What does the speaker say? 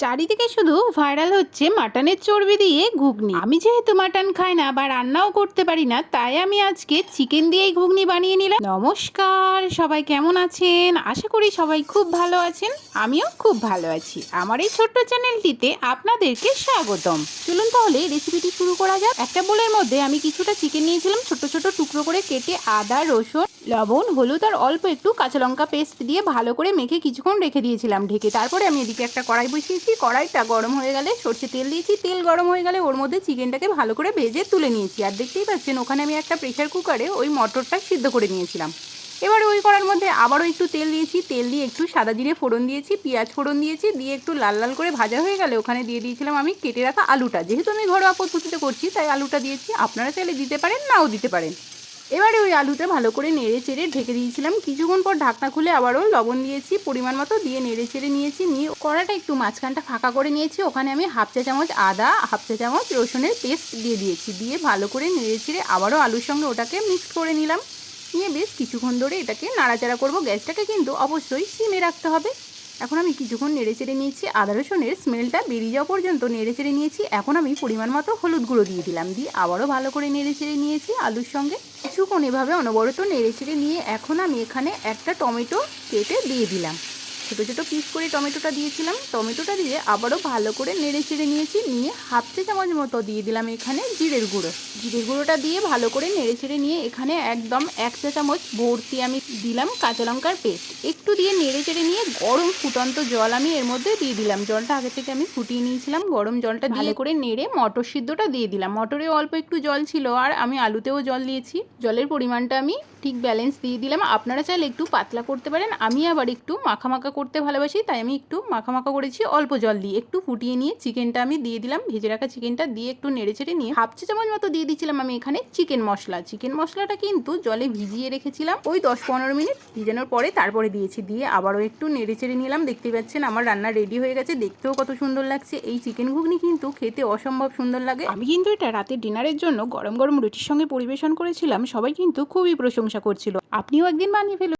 চারিদিকে শুধু ভাইরাল হচ্ছে মাটনের চর্বি দিয়ে ঘুগনি। আমি যেহেতু মাটন খাই না বা রান্নাও করতে পারি না, তাই আমি আজকে চিকেন দিয়েই ঘুগনি বানিয়ে নিলাম। নমস্কার, সবাই কেমন আছেন? আশা করি সবাই খুব ভালো আছেন, আমিও খুব ভালো আছি। আমার এই ছোট্ট চ্যানেলটিতে আপনাদেরকে স্বাগতম। চলুন তাহলে রেসিপিটি শুরু করা যাক। একটা বোলের মধ্যে আমি কিছুটা চিকেন নিয়েছিলাম, ছোট ছোট টুকরো করে কেটে আদা, রসুন, লবণ, হলুদ আর অল্প একটু কাঁচা লঙ্কা পেস্ট দিয়ে ভালো করে মেখে কিছুক্ষণ রেখে দিয়েছিলাম ঢেকে। তারপরে আমি এদিকে একটা কড়াই বসিয়েছি। কড়াইটা গরম হয়ে গেলে সর্ষে তেল দিয়েছি, তেল গরম হয়ে গেলে ওর মধ্যে চিকেনটাকে ভালো করে ভেজে তুলে নিয়েছি। আর দেখতেই পাচ্ছেন, ওখানে আমি একটা প্রেশার কুকারে ওই মটরটা সিদ্ধ করে নিয়েছিলাম। এবার ওই করার মধ্যে আবারও একটু তেল দিয়েছি, তেল দিয়ে একটু সাদা জিরে ফোড়ন দিয়েছি, পেঁয়াজ ফোড়ন দিয়েছি, দিয়ে একটু লাল লাল করে ভাজা হয়ে গেলে ওখানে দিয়ে দিয়েছিলাম আমি কেটে রাখা আলুটা। যেহেতু আমি ঘরোয়া পদ্ধতিতে করছি, তাই আলুটা দিয়েছি, আপনারা চাইলে দিতে পারেন, নাও দিতে পারেন। এবারে ওই আলুতে ভালো করে নেড়ে চেড়ে ঢেকে দিয়েছিলাম। কিছুক্ষণ পর ঢাকনা খুলে আবারও লবণ দিয়েছি, পরিমাণ মতো দিয়ে নেড়ে চেড়ে নিয়েছি। নিয়ে কড়াটা একটু মাঝখানটা ফাঁকা করে নিয়েছি। ওখানে আমি হাফ চা চামচ আদা, হাফ চা চামচ রসুনের পেস্ট দিয়ে দিয়েছি। দিয়ে ভালো করে নেড়ে চেড়ে আবারও আলুর সঙ্গে ওটাকে মিক্স করে নিলাম। নিয়ে বেশ কিছুক্ষণ ধরে এটাকে নাড়াচাড়া করব। গ্যাসটাকে কিন্তু অবশ্যই সিমে রাখতে হবে। এখন আমি কিছুক্ষণ নেড়ে চেড়ে নিয়েছি, আদা রসুনের স্মেলটা বেরিয়ে যাওয়া পর্যন্ত নেড়ে চেড়ে নিয়েছি। এখন আমি পরিমাণ মতো হলুদ গুঁড়ো দিয়ে দিলাম। দিয়ে আবারও ভালো করে নেড়ে চেড়ে নিয়েছি আলুর সঙ্গে। কিছুক্ষণ এভাবে অনবরত নেড়ে চেড়ে নিয়ে এখন আমি এখানে একটা টমেটো কেটে দিয়ে দিলাম। ছোটো ছোটো পিস করে টমেটোটা দিয়েছিলাম। টমেটোটা দিয়ে আবারও ভালো করে নেড়ে চেড়ে নিয়েছি। নিয়ে হাফ চা চামচ মতো দিয়ে দিলাম এখানে জিরের গুঁড়ো। জিরের গুঁড়োটা দিয়ে ভালো করে নেড়ে চেড়ে নিয়ে এখানে একদম এক চা চামচ ভর্তি আমি দিলাম কাঁচা লঙ্কার পেস্ট। একটু দিয়ে নেড়ে চেড়ে নিয়ে গরম ফুটন্ত জল আমি এর মধ্যে দিয়ে দিলাম। জলটা আগে থেকে আমি ফুটিয়ে নিয়েছিলাম। গরম জলটা ভালো করে নেড়ে মটর সিদ্ধটা দিয়ে দিলাম। মটরে অল্প একটু জল ছিল আর আমি আলুতেও জল দিয়েছি। জলের পরিমাণটা আমি ঠিক ব্যালেন্স দিয়ে দিলাম। আপনারা চাইলে একটু পাতলা করতে পারেন। আমি আবার একটু মাখা মাখা করতে ভালোবাসি, তাই আমি একটু মাখা মাখা করেছি। অল্প জল দিয়ে একটু ফুটিয়ে নিয়ে চিকেনটা আমি দিয়ে দিলাম। ভেজে রাখা চিকেনটা দিয়ে একটু নেড়ে চেড়ে নিয়ে হাফ চা চামচ মতো দিয়ে দিয়েছিলাম আমি এখানে চিকেন মশলা। চিকেন মশলাটা কিন্তু জলে ভিজিয়ে রেখেছিলাম। ওই দশ পনেরো মিনিট ভিজানোর পরে তারপরে দিয়েছি। দিয়ে আবারও একটু নেড়ে চেড়ে নিলাম। দেখতে পাচ্ছেন আমার রান্না রেডি হয়ে গেছে। দেখতেও কত সুন্দর লাগছে। এই চিকেন ঘুগনি কিন্তু খেতে অসম্ভব সুন্দর লাগে। আমি কিন্তু এটা রাতের ডিনারের জন্য গরম গরম রুটির সঙ্গে পরিবেশন করেছিলাম। সবাই কিন্তু খুবই প্রশংসা করছিল। আপনিও একদিন বানিয়ে ফেলুন।